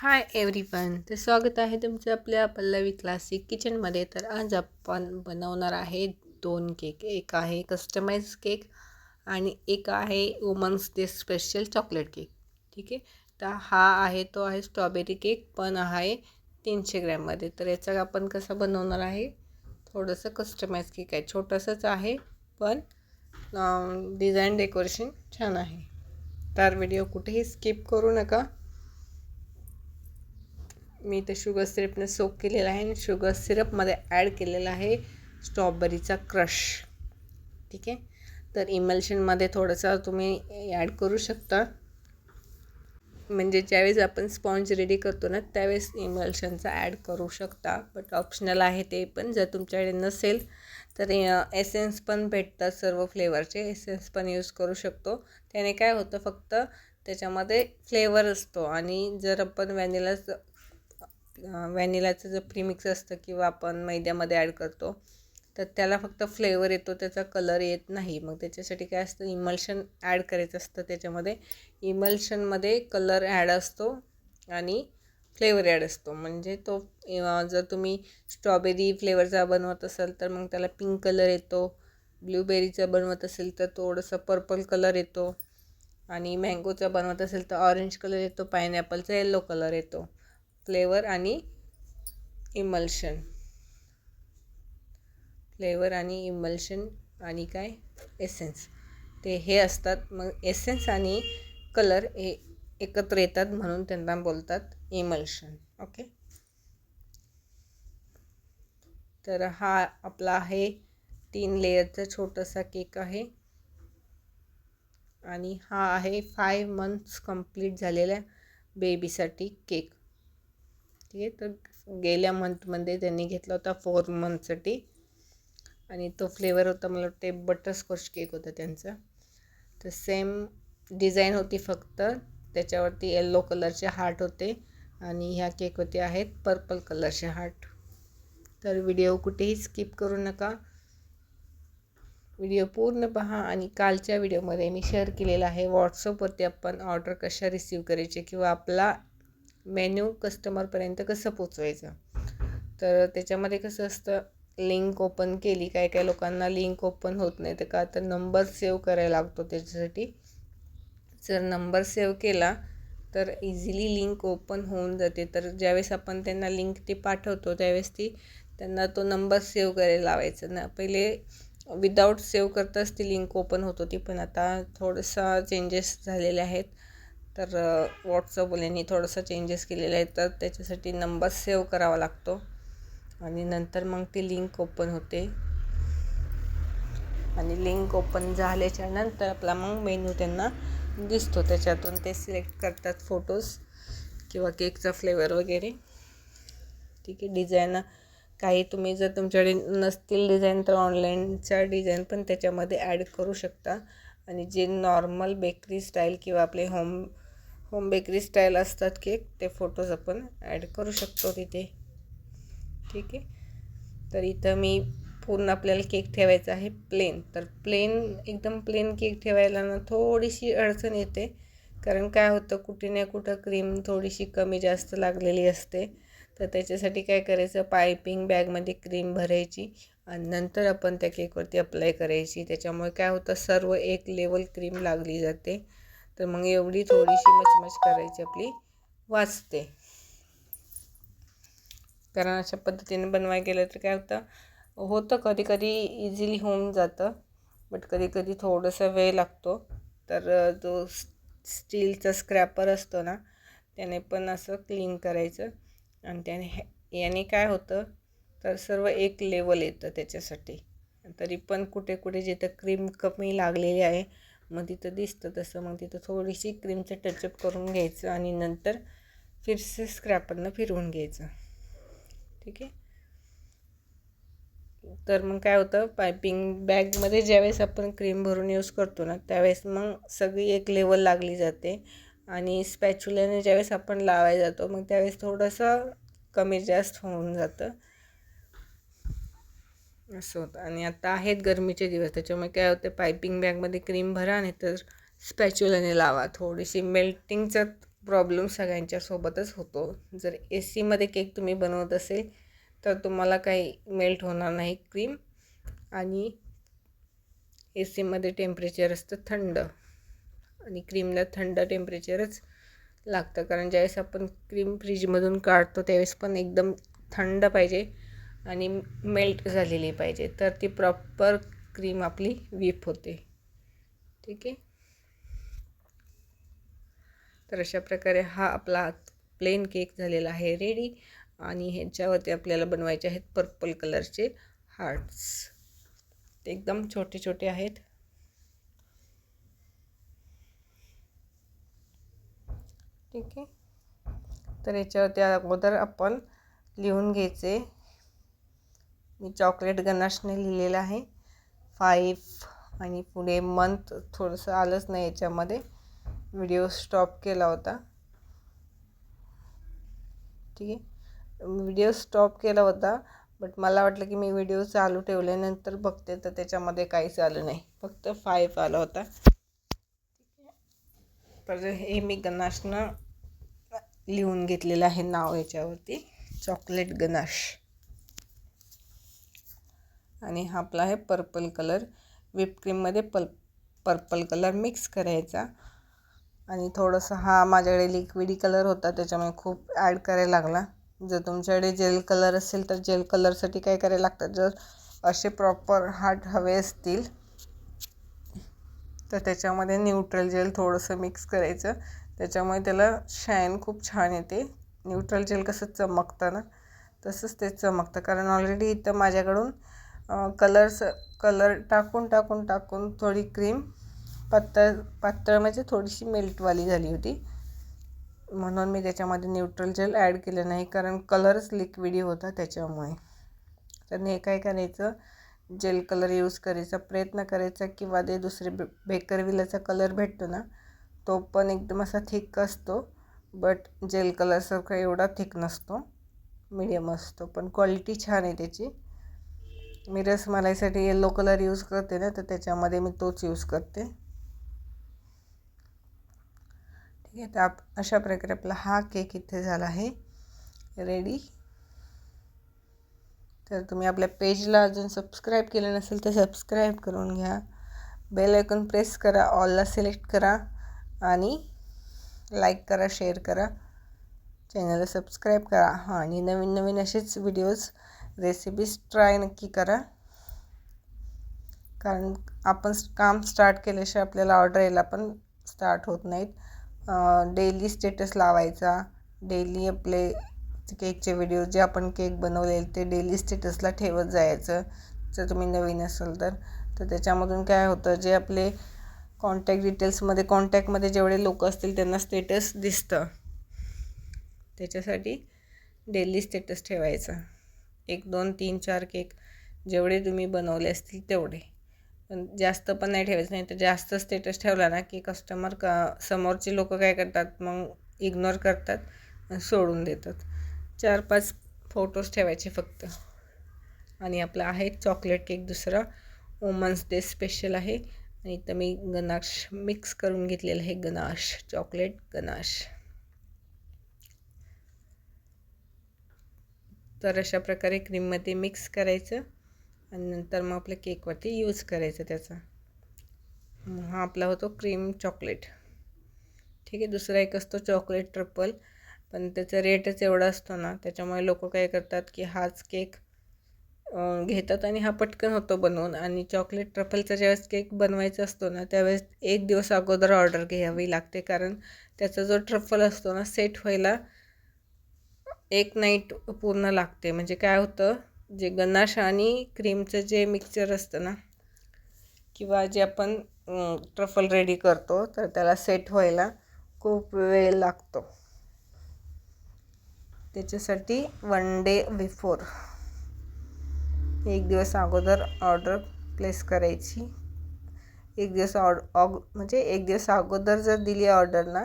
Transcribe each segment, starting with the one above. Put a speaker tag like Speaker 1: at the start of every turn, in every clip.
Speaker 1: Hi everyone तर स्वागत आहे तुमचं आपल्या पल्लवी क्लासिक किचनमध्ये तर आज आपण बनवणार आहे दोन केक एक आहे कस्टमाइज केक आणि एक आहे women's day special chocolate cake ठीक आहे? तर हा आहे तो आहे स्ट्रॉबेरी केक पण आहे तीनशे ग्रॅममध्ये तर याचा आपण कसा बनवणार आहे? थोडंसं कस्टमाइज केक आहे. छोटंसंच आहे पण डिझाईन डेकोरेशन छान आहे. तर व्हिडिओ कुठेही स्किप करू नका. मी ते शुगर सिरपने सोक केलेला आहे आणि शुगर सिरपमध्ये ॲड केलेला आहे स्ट्रॉबेरीचा क्रश ठीक आहे? तर इमल्शनमध्ये थोडंसं तुम्ही ॲड करू शकता. म्हणजे ज्यावेळेस आपण स्पॉन्ज रेडी करतो ना त्यावेळेस इमल्शनचा ॲड करू शकता. बट ऑप्शनल आहे ते पण जर तुमच्याकडे नसेल तर एसेन्स पण भेटतात सर्व फ्लेवरचे एसेन्स पण यूज करू शकतो. त्याने काय होतं फक्त त्याच्यामध्ये फ्लेवर असतो. आणि जर आपण व्हॅनिला व्हॅनिलाचं जर प्रीमिक्स असतं किंवा आपण मैद्यामध्ये ॲड करतो तर त्याला फक्त फ्लेवर येतो त्याचा कलर येत नाही. मग त्याच्यासाठी काय असतं इमल्शन ॲड करायचं असतं त्याच्यामध्ये. इमल्शनमध्ये कलर ॲड असतो आणि फ्लेवर ॲड असतो. म्हणजे तो जर तुम्ही स्ट्रॉबेरी फ्लेवरचा बनवत असाल तर मग त्याला पिंक कलर येतो. ब्लूबेरीचा बनवत असेल तर थोडंसं पर्पल कलर येतो. आणि मँगोचा बनवत असेल तर ऑरेंज कलर येतो. पायनॅपलचा येल्लो कलर येतो. फ्लेवर आणि इमल्शन. फ्लेवर आणि इमल्शन आणि काय? एसेन्स. ते हे असतात. मग एसेन्स आणि कलर हे एकत्र येतात म्हणून त्यांना बोलतात इमल्शन. ओके? तर हा आपला आहे. तीन लेयरचा छोटासा केक आहे. आणि हा आहे फाय मंथ्स कंप्लीट झालेल्या बेबीसाठी केक. ठीक आहे तर गेल्या मंथमध्ये त्यांनी घेतला होता फोर मंथसाठी आणि तो फ्लेवर होता मला वाटते बटरस्कॉच केक होता त्यांचा. तर सेम डिझाईन होती फक्त. त्याच्यावरती येल्लो कलरचे हार्ट होते. आणि ह्या केकवरती आहेत पर्पल कलरचे हार्ट तर व्हिडिओ कुठेही स्किप करू नका. व्हिडिओ पूर्ण पहा आणि कालच्या व्हिडिओमध्ये मी शेअर केलेला आहे. व्हॉट्सअपवरती आपण ऑर्डर कशा रिसीव करायचे किंवा आपला मेन्यू कस्टमरपर्यंत कसं पोचवायचं? तर त्याच्यामध्ये कसं असतं लिंक ओपन केली काय काय लोकांना लिंक ओपन होत नाही तर का तर नंबर सेव्ह करायला लागतो त्याच्यासाठी. जर नंबर सेव्ह केला तर इझिली लिंक ओपन होऊन जाते. तर ज्यावेळेस आपण त्यांना लिंक ती पाठवतो त्यावेळेस ती त्यांना तो नंबर सेव्ह करायला लावायचा. ना पहिले विदाऊट सेव्ह करताच ती लिंक ओपन होत होती पण आता थोडंसं चेंजेस झालेले आहेत. तर यांनी थोडंसं चेंजेस केलेलं आहे तर त्याच्यासाठी नंबर सेव्ह करावा लागतो. आणि नंतर मग ती लिंक ओपन होते. आणि लिंक ओपन झाल्याच्यानंतर आपला मग मेनू त्यांना दिसतो. त्याच्यातून ते सिलेक्ट करतात फोटोज किंवा केकचा फ्लेवर वगैरे. ठीक आहे डिझाईन काही तुम्ही जर तुमच्याकडे नसतील डिझाईन तर ऑनलाईनच्या डिझाईन पण त्याच्यामध्ये ॲड करू शकता. आणि जे नॉर्मल बेकरी स्टाईल किंवा आपले होम होम बेकरी स्टाईल असतात केक ते फोटोज आपण ॲड करू शकतो तिथे. ठीक आहे? तर इथं मी पूर्ण आपल्याला केक ठेवायचा आहे प्लेन तर प्लेन एकदम प्लेन केक ठेवायला ना थोडीशी अडचण येते. कारण काय होतं कुठे ना कुठं क्रीम थोडीशी कमी जास्त लागलेली असते. तर त्याच्यासाठी काय करायचं? पायपिंग बॅगमध्ये क्रीम भरायची आणि नंतर आपण त्या केकवरती अप्लाय करायची. त्याच्यामुळे काय होतं सर्व एक लेवल क्रीम लागली जाते. तर मग एवढी थोडीशी मचमच करायची आपली. वाचते. कारण अशा पद्धतीने बनवाय गेलं तर काय होतं होतं कधी कधी इझिली होऊन जातं बट कधी कधी थोडंसं वेळ लागतो. तर जो स्टीलचा स्क्रॅपर असतो ना त्याने पण असं क्लीन करायचं. आणि त्याने याने काय होतं तर सर्व एक लेवल येतं त्याच्यासाठी. तरी पण कुठे कुठे जिथं क्रीम कमी लागलेली आहे मग तिथं दिसतं तसं. मग तिथं थोडीशी क्रीमचं टचअप करून घ्यायचं आणि नंतर फिरसे स्क्रॅपरनं फिरवून घ्यायचं. ठीक आहे? तर मग काय होतं? पायपिंग बॅगमध्ये ज्यावेळेस आपण क्रीम भरून यूज करतो ना त्यावेळेस मग सगळी एक लेवल लागली जाते. आणि स्पॅच्युल्याने ज्यावेळेस आपण लावायला जातो मग त्यावेळेस थोडंसं कमी जास्त होऊन जातं. असं होतं. आणि आता आहेत गरमीचे दिवस त्याच्यामुळे काय होतं पायपिंग बॅगमध्ये क्रीम भरा नाही तर स्पॅच्युलाने लावा. थोडीशी मेल्टिंगचा प्रॉब्लेम सगळ्यांच्या सोबतच होतो. जर ए सीमध्ये केक तुम्ही बनवत असेल तर तुम्हाला काही मेल्ट होणार नाही क्रीम आणि ए सीमध्ये टेम्परेचर असतं थंड. आणि क्रीमला थंड टेम्परेचरच लागतं. कारण ज्यावेळेस आपण क्रीम फ्रीजमधून काढतो त्यावेळेस पण एकदम थंड पाहिजे. आणि मेल्ट झालेली पाहिजे. तर ती प्रॉपर क्रीम आपली व्हीप होते. ठीक आहे? तर अशा प्रकारे हा आपला प्लेन केक झालेला आहे रेडी. आणि ह्याच्यावरती आपल्याला बनवायचे आहेत पर्पल कलरचे हार्ट्स. ते एकदम छोटे छोटे आहेत. ठीक आहे? तर याच्यावरती अगोदर आपण लिहून घ्यायचे. मी चॉकलेट गनाशने लिहिलेलं आहे. फाईव्ह आणि पुढे मंथ थोडंसं आलंच नाही याच्यामध्ये. व्हिडिओ स्टॉप केला होता. ठीक आहे? व्हिडिओ स्टॉप केला होता बट मला वाटलं की मी व्हिडिओ चालू ठेवल्यानंतर बघते तर त्याच्यामध्ये काहीच आलं नाही. फक्त फाईव्ह आला होता. तर हे मी गनाशनं लिहून घेतलेलं आहे नाव याच्यावरती. चॉकलेट गनाश आणि हा आपला आहे पर्पल कलर विपक्रीममध्ये पल पर्पल कलर मिक्स करायचा. आणि थोडंसं हा माझ्याकडे लिक्विडी कलर होता त्याच्यामुळे खूप ॲड करायला लागला. जर तुमच्याकडे जेल कलर असेल तर जेल कलरसाठी काय करायला लागतात? जर असे प्रॉपर हार्ट हवे असतील तर त्याच्यामध्ये न्यूट्रल जेल थोडंसं मिक्स करायचं. त्याच्यामुळे त्याला शाईन खूप छान येते. न्यूट्रल जेल कसं चमकतं ना तसंच ते चमकतं. कारण ऑलरेडी इथं माझ्याकडून कलर्स कलर टाकून टाकून टाकून थोडी क्रीम पातळ पातळ म्हणजे थोडीशी मेल्टवाली झाली होती. म्हणून मी त्याच्यामध्ये न्यूट्रल जेल ॲड केलं नाही कारण कलरच लिक्विडी होता त्याच्यामुळे. तर हे काय करायचं? जेल कलर यूज करायचा प्रयत्न करायचा किंवा ते दुसरे बे बेकरविलाचा कलर भेटतो ना तो पण एकदम असा थिक असतो. बट जेल कलरसारखा एवढा थिक नसतो. मिडियम असतो. पण क्वालिटी छान आहे त्याची. मी रसमलाईसाठी येल्लो कलर यूज करते ना तर त्याच्यामध्ये मी तोच यूज करते. ठीक आहे तर आप अशा प्रकारे आपला हा केक इथे झाला आहे. रेडी तर तुम्ही आपल्या पेजला अजून सबस्क्राईब केलं नसेल तर सबस्क्राईब करून घ्या. बेल ऐकून प्रेस करा ऑलला सिलेक्ट करा आणि लाईक करा शेअर करा. चॅनलला सबस्क्राईब करा. हां आणि नवीन नवीन असेच व्हिडिओज रेसिपीज ट्राय नक्की करा. कारण आपण काम स्टार्ट केल्याशिवाय आपल्याला ऑर्डर यायला पण स्टार्ट होत नाहीत. डेली स्टेटस लावायचा. डेली आपले केकचे व्हिडिओ जे आपण केक बनवलेले ते डेली स्टेटसला ठेवत जायचं. जर तुम्ही नवीन असाल तर. तर त्याच्यामधून काय होतं जे आपले कॉन्टॅक्ट डिटेल्समध्ये कॉन्टॅक्टमध्ये जेवढे लोक असतील त्यांना स्टेटस दिसतं. त्याच्यासाठी डेली स्टेटस ठेवायचं. एक दोन तीन चार केक जेवढे तुम्ही बनवले असतील तेवढे. पण जास्त पण नाही ठेवायचं नाही तर जास्त स्टेटस ठेवला ना की कस्टमर का समोरचे लोक काय करतात मग इग्नोर करतात सोडून देतात. चार पाच फोटोज ठेवायचे फक्त. आणि आपला आहे चॉकलेट केक दुसरा. वुमन्स डे स्पेशल आहे. आणि इथं मी गनाश मिक्स करून घेतलेलं आहे गनाश चॉकलेट गनाश. तर अशा प्रकारे क्रीममध्ये मिक्स करायचं. आणि नंतर मग आपल्या केकवरती यूज करायचं त्याचा. हा आपला होतो क्रीम चॉकलेट ठीक आहे दुसरा एक असतो चॉकलेट ट्रपल पण त्याचा रेटच एवढा असतो ना त्याच्यामुळे लोक काय करतात की हाच केक घेतात आणि हा पटकन होतो बनवून. आणि चॉकलेट ट्रफलचा ज्यावेळेस केक बनवायचा असतो ना त्यावेळेस एक दिवस अगोदर ऑर्डर घ्यावी लागते. कारण त्याचा जो ट्रफल असतो ना सेट व्हायला एक नाईट पूर्ण लागते. म्हणजे काय होतं जे गनाश आणि क्रीमचं जे मिक्सचर असतं ना किंवा जे आपण ट्रफल रेडी करतो तर त्याला सेट व्हायला खूप वेळ लागतो. त्याच्यासाठी वन डे बिफोर एक दिवस अगोदर ऑर्डर प्लेस करायची. एक दिवस ऑर्ड ऑग म्हणजे एक दिवस अगोदर जर दिली ऑर्डर ना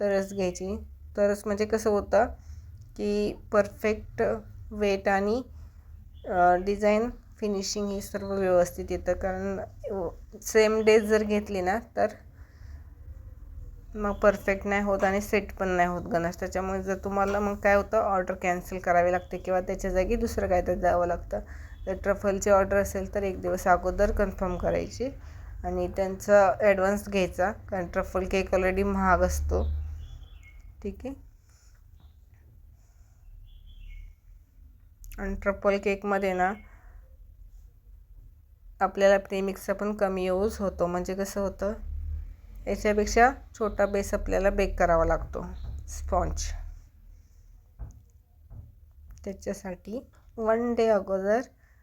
Speaker 1: तरच घ्यायची. तरच म्हणजे कसं होतं की परफेक्ट वेट आणि डिझाईन फिनिशिंग ही सर्व व्यवस्थित येतं. कारण सेम डेज जर घेतली ना तर मग परफेक्ट नाही होत आणि सेट पण नाही होत गणेश. त्याच्यामुळे जर तुम्हाला मग काय होतं ऑर्डर कॅन्सल करावी लागते किंवा त्याच्या जागी दुसरं काय तर द्यावं लागतं. जर ट्रफलची ऑर्डर असेल तर एक दिवस अगोदर कन्फर्म करायची आणि त्यांचा ॲडव्हान्स घ्यायचा. कारण ट्रफल केक ऑलरेडी महाग असतो. ठीक आहे? आणि ट्रफल केकमध्ये ना आपल्याला प्रीमिक्सचा पण कमी यूज होतो. म्हणजे कसं होतं? याच्यापेक्षा छोटा बेस आपल्याला बेक करावा लागतो. स्पॉन्ज त्याच्यासाठी वन डे अगोदर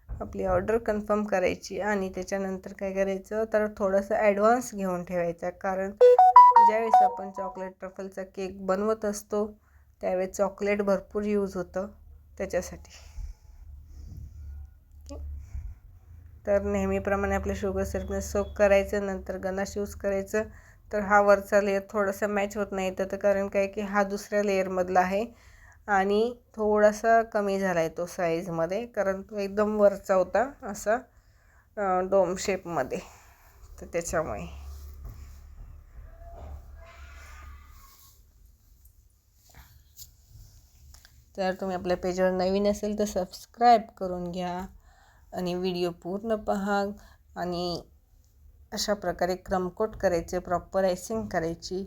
Speaker 1: आपली ऑर्डर कन्फर्म करायची आणि त्याच्यानंतर काय करायचं? तर थोडंसं ॲडव्हान्स घेऊन ठेवायचा. कारण ज्यावेळेस आपण चॉकलेट ट्रफलचा केक बनवत असतो त्यावेळेस चॉकलेट भरपूर यूज होतं त्याच्यासाठी. तर नेहमीप्रमाणे आपल्या शुगर सिरपने सोप करायचं नंतर गनाश यूज करायचं. तर हा वरचा लेअर थोडासा मॅच होत नाही तर कारण काय की हा दुसऱ्या लेअरमधला आहे आणि थोडासा कमी झाला आहे तो साईजमध्ये कारण तो एकदम वरचा होता असा डोम शेपमध्ये तर त्याच्यामुळे. तर तुम्ही आपल्या पेजवर नवीन असेल तर सबस्क्राईब करून घ्या. आणि व्हिडिओ पूर्ण पहा आणि अशा प्रकारे क्रमकोट करायचे प्रॉपर आयसिंग करायची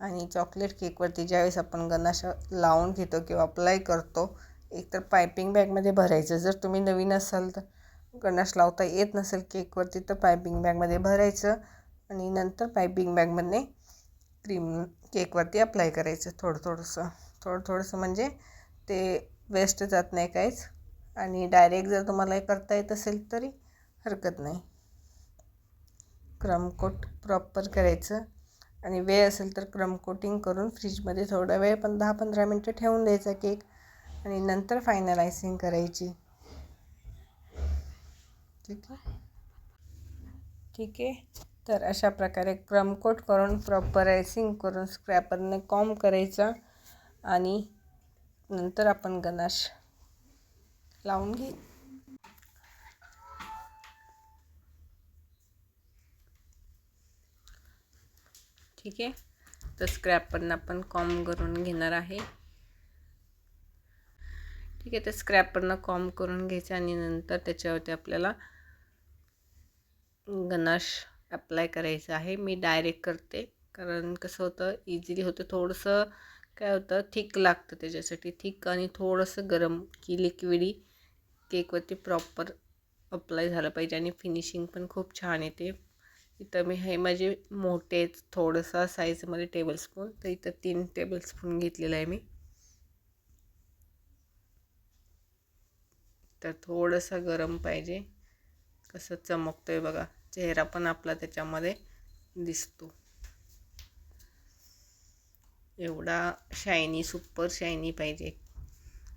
Speaker 1: आणि चॉकलेट केकवरती ज्यावेळेस आपण गणाश लावून घेतो किंवा अप्लाय करतो एकतर पायपिंग बॅगमध्ये भरायचं. जर तुम्ही नवीन असाल तर गणाश लावता येत नसेल केकवरती तर पायपिंग बॅगमध्ये भरायचं आणि नंतर पायपिंग बॅगमध्ये क्रीम केकवरती अप्लाय करायचं. थोडं थोडंसं थोडं थोडंसं म्हणजे ते वेस्ट जात नाही काहीच. आणि डायरेक्ट जर तुम्हाला हे करता येत असेल तरी हरकत नाही. क्रमकोट प्रॉपर करायचं. आणि वेळ असेल तर क्रमकोटिंग करून फ्रीजमध्ये थोडा वेळ पण दहा पंधरा मिनटं ठेवून द्यायचा केक आणि नंतर फायनलायझिंग करायची. ठीक आहे? ठीक आहे. तर अशा प्रकारे क्रमकोट करून प्रॉपर आयसिंग करून स्क्रॅपरने कॉम करायचा आणि नंतर आपण गनाश लावून घे. ठीक आहे? तर स्क्रॅपरनं आपण कॉम करून घेणार आहे. ठीक आहे तर स्क्रॅपरनं कॉम करून घ्यायचं आणि नंतर त्याच्यावरती आपल्याला गनाश अप्लाय करायचं आहे. मी डायरेक्ट करते कारण कसं होतं इझिली होतं. थोडंसं काय होतं थिक लागतं त्याच्यासाठी. थिक आणि थोडंसं गरम की लिक्विडी केकवरती प्रॉपर अप्लाय झालं पाहिजे आणि फिनिशिंग पण खूप छान येते. इथं मी हे माझे मोठे थोडंसं साईजमध्ये टेबलस्पून तर इथं तीन टेबलस्पून घेतलेलं आहे मी. तर थोडंसं गरम पाहिजे. कसं चमकतो आहे बघा. चेहरा पण आपला त्याच्यामध्ये दिसतो. एवढा शायनी सुपर शायनी पाहिजे.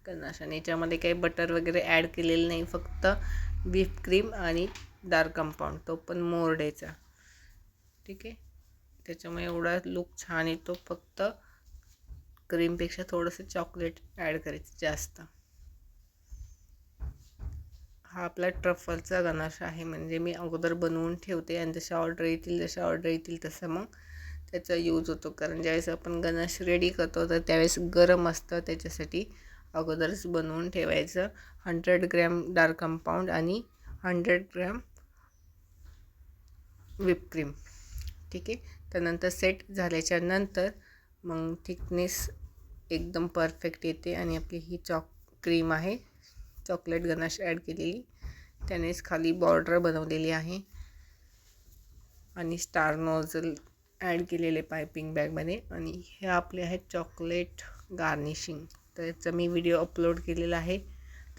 Speaker 1: कनाश आणि याच्यामध्ये काही बटर वगैरे ॲड केलेलं नाही फक्त बीफ क्रीम आणि डार्क कंपाऊंड तो पण मोरडेचा. ठीक आहे? त्याच्यामुळे एवढा लुक छान येतो. फक्त क्रीमपेक्षा थोडंसं चॉकलेट ॲड करायचं जास्त. हा आपला ट्रफलचा गणाश आहे. म्हणजे मी अगोदर बनवून ठेवते आणि जशा ऑर्डर येतील जशा ऑर्डर येतील तसं मग त्याचा यूज होतो. कारण ज्यावेळेस आपण गणाश रेडी करतो तर त्यावेळेस गरम असतं. त्याच्यासाठी अगोदरच बनवून ठेवायचं. हंड्रेड ग्रॅम डार्क कंपाऊंड आणि हंड्रेड ग्रॅम व्हिप क्रीम ठीक आहे? त्यानंतर सेट झाल्याच्यानंतर मग थिकनेस एकदम परफेक्ट येते आणि आपली ही चॉक क्रीम आहे. चॉकलेट गनाश ॲड केलेली. त्यानेच खाली बॉर्डर बनवलेली आहे. आणि स्टार नोझल ॲड केलेले पायपिंग बॅगमध्ये आणि हे आपले आहेत चॉकलेट गार्निशिंग त्याचा मी व्हिडिओ अपलोड केलेला आहे.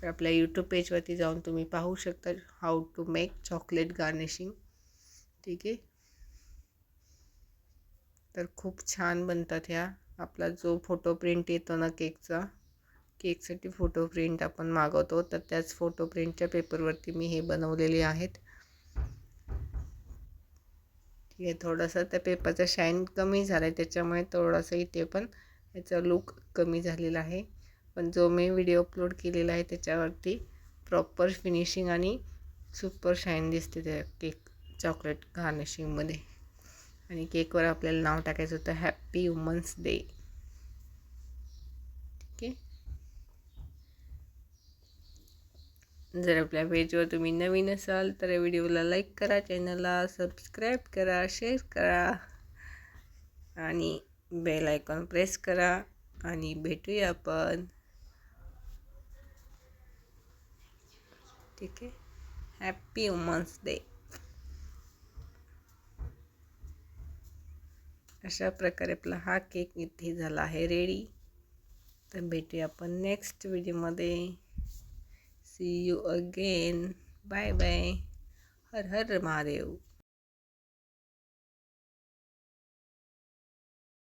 Speaker 1: तर आपल्या यूट्यूब पेजवरती जाऊन तुम्ही पाहू शकता how to make chocolate garnishing ठीक आहे? तर खूप छान बनतात ह्या. आपला जो फोटो प्रिंट येतो ना केकचा केकसाठी फोटो प्रिंट आपण मागवतो. तर त्याच फोटो प्रिंटच्या पेपरवरती मी हे बनवलेले आहेत. ठीक आहे थोडंसं त्या पेपरचा शाईन कमी झाला आहे त्याच्यामुळे थोडासा इथे पण याचा लुक कमी झालेला आहे. पण जो मी व्हिडिओ अपलोड केलेला आहे त्याच्यावरती प्रॉपर फिनिशिंग आणि सुपर शाईन दिसते त्या केक चॉकलेट गार्निशिंगमध्ये आणि केकवर आपल्याला नाव टाकायचं होतं हॅप्पी वुमन्स डे ठीक आहे? जर आपल्या पेजवर तुम्ही नवीन असाल तर या व्हिडिओला लाईक करा चॅनलला सबस्क्राईब करा शेअर करा. आणि बेल आयकॉन प्रेस करा आणि भेटूया आपण. ठीक आहे? हॅप्पी वुमन्स डे अशा प्रकारे आपला हा केक इथे झाला आहे रेडी तर भेटूया आपण नेक्स्ट व्हिडिओमध्ये see you again bye bye Har Har Mahadev.